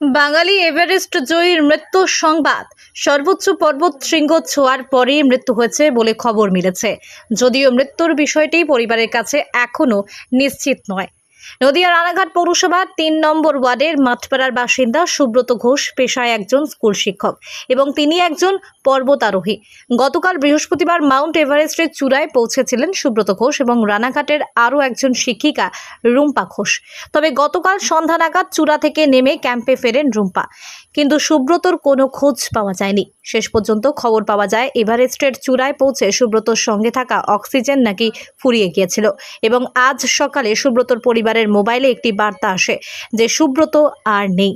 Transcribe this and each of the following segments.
বাঙালি Everest জয়ীর মৃত্যু সংবাদ। সর্বোচ্চ পর্বত শৃঙ্গ ছোঁয়ার পরেই মৃত্যু হয়েছে বলে খবর মিলেছে। যদিও মৃত্যুর বিষয়টি পরিবারের কাছে এখনও নিশ্চিত নয়। নদিয়া রানাঘাট পৌরসভার তিন নম্বর ওয়ার্ডের মাঠপাড়ার বাসিন্দা সুব্রত ঘোষ পেশায় একজন স্কুল শিক্ষক এবং তিনি একজন পর্বতারোহী। গতকাল বৃহস্পতিবার মাউন্ট এভারেস্টের চূড়ায় পৌঁছেছিলেন সুব্রত ঘোষ এবং রানাঘাটের আরও একজন শিক্ষিকা রুম্পা ঘোষ। তবে গতকাল সন্ধ্যা নাগাদ চূড়া থেকে নেমে ক্যাম্পে ফেরেন রুম্পা। কিন্তু সুব্রতর কোনো খোঁজ পাওয়া যায়নি। শেষ পর্যন্ত খবর পাওয়া যায়, এভারেস্টের চূড়ায় পৌঁছে সুব্রতর সঙ্গে থাকা অক্সিজেন নাকি ফুরিয়ে গিয়েছিল এবং আজ সকালে সুব্রতর পরিবারের মোবাইলে একটি বার্তা আসে যে সুব্রত আর নেই।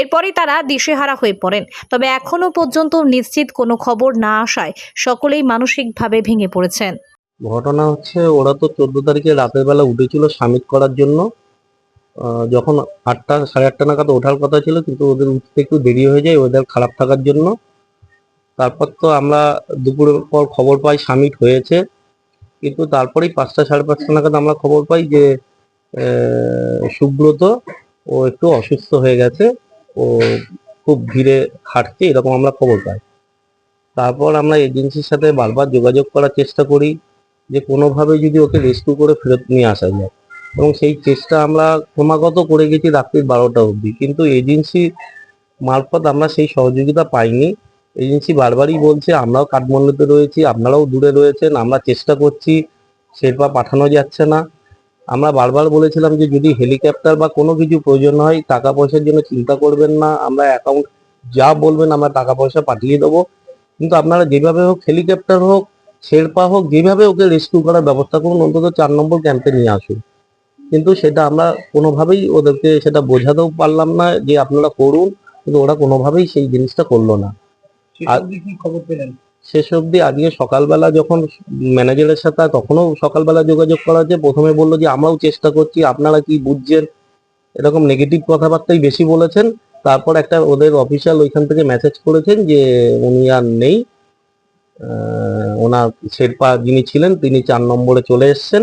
এরপরেই তারা দিশেহারা হয়ে পড়েন। তবে এখনও পর্যন্ত নিশ্চিত কোনো খবর না আসায় সকলেই মানসিকভাবে ভেঙে পড়েছেন। ঘটনা হচ্ছে, ওরা তো চোদ্দ তারিখে রাতের বেলা উঠেছিল সামিট করার জন্য। যখন আটটা, সাড়ে আটটা নাগাদ ওঠার কথা ছিল, কিন্তু ওদের উঠতে একটু দেরি হয়ে যায় ওদের খারাপ থাকার জন্য। তারপর তো আমরা দুপুরের পর খবর পাই, সামিট হয়েছে। কিন্তু তারপরেই পাঁচটা, সাড়ে পাঁচটা নাগাদ আমরা খবর পাই যে সুব্রত ও একটু অসুস্থ হয়ে গেছে। খুব ভিড়ে হাঁটছে এরকম আমরা খবর পাই। তারপর আমরা এজেন্সির সাথে বারবার যোগাযোগ করার চেষ্টা করি যে কোনোভাবে যদি ওকে রেস্কিউ করে ফেরত নিয়ে আসা যায়। এবং সেই চেষ্টা আমরা ক্রমাগত করে গেছি রাত্রি বারোটা অবধি। কিন্তু এজেন্সি মারফত আমরা সেই সহযোগিতা পাইনি। এজেন্সি বারবারই বলছে, আমরাও কাঠমান্ডুতে রয়েছি, আপনারাও দূরে রয়েছেন, আমরা চেষ্টা করছি, শেরপা পাঠানো যাচ্ছে না। আমরা বারবার বলেছিলাম যে যদি হেলিকপ্টার বা কোনো কিছু প্রয়োজন হয় টাকা পয়সার জন্য চিন্তা করবেন না। আমরা অ্যাকাউন্ট যা বলবেন আমরা টাকা পয়সা পাঠিয়ে দেবো। কিন্তু আপনারা যেভাবে হোক হেলিকপ্টার হোক শেরপা হোক যেভাবে ওকে রেস্কিউ করার ব্যবস্থা করুন অন্তত চার নম্বর ক্যাম্পে নিয়ে আসুন। কিন্তু সেটা আমরা কোনোভাবেই ওদেরকে সেটা বোঝাতেও পারলাম না যে আপনারা করুন কিন্তু ওরা কোনোভাবেই সেই জিনিসটা করল না। আর কি খবর পেলেন? শেষ অবধি আজকে সকালবেলা যখন ম্যানেজারের সাথে, তখনও সকালবেলা যোগাযোগ করা হচ্ছে প্রথমে বলল যে, আমরাও চেষ্টা করছি, আপনারা কি বুঝছেন? এরকম নেগেটিভ কথাবার্তাই বেশি বলেছেন। তারপর একটা ওদের অফিসিয়াল ওইখান থেকে মেসেজ করেছেন যে, উনি আর নেই। ওনার শেরপা যিনি ছিলেন, তিনি চার নম্বরে চলে এসেছেন।